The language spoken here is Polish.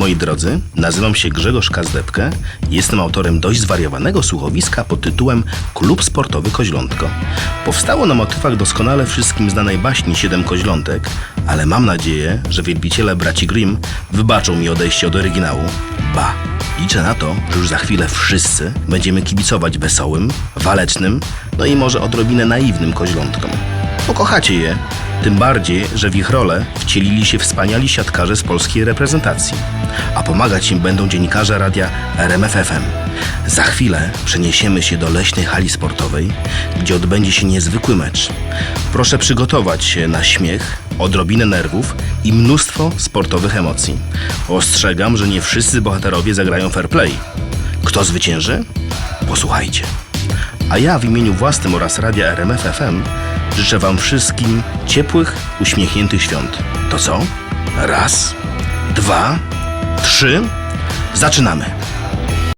Moi drodzy, nazywam się Grzegorz Kazdepkę jestem autorem dość zwariowanego słuchowiska pod tytułem Klub Sportowy Koźlątko. Powstało na motywach doskonale wszystkim znanej baśni Siedem Koźlątek, ale mam nadzieję, że wielbiciele braci Grimm wybaczą mi odejście od oryginału. Ba, liczę na to, że już za chwilę wszyscy będziemy kibicować wesołym, walecznym, no i może odrobinę naiwnym koźlątkom. Pokochacie je, tym bardziej, że w ich rolę wcielili się wspaniali siatkarze z polskiej reprezentacji, a pomagać im będą dziennikarze radia RMFFM. Za chwilę przeniesiemy się do leśnej hali sportowej, gdzie odbędzie się niezwykły mecz. Proszę przygotować się na śmiech, odrobinę nerwów i mnóstwo sportowych emocji. Ostrzegam, że nie wszyscy bohaterowie zagrają fair play. Kto zwycięży? Posłuchajcie. A ja w imieniu własnym oraz radia RMF FM życzę Wam wszystkim ciepłych, uśmiechniętych świąt. To co? Raz, dwa, trzy. Zaczynamy.